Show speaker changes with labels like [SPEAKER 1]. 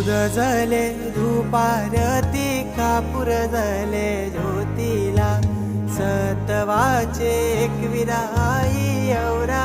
[SPEAKER 1] दूध जले धुपारती कापूर जले ज्योतीला सतवाचे एक विराई एवरा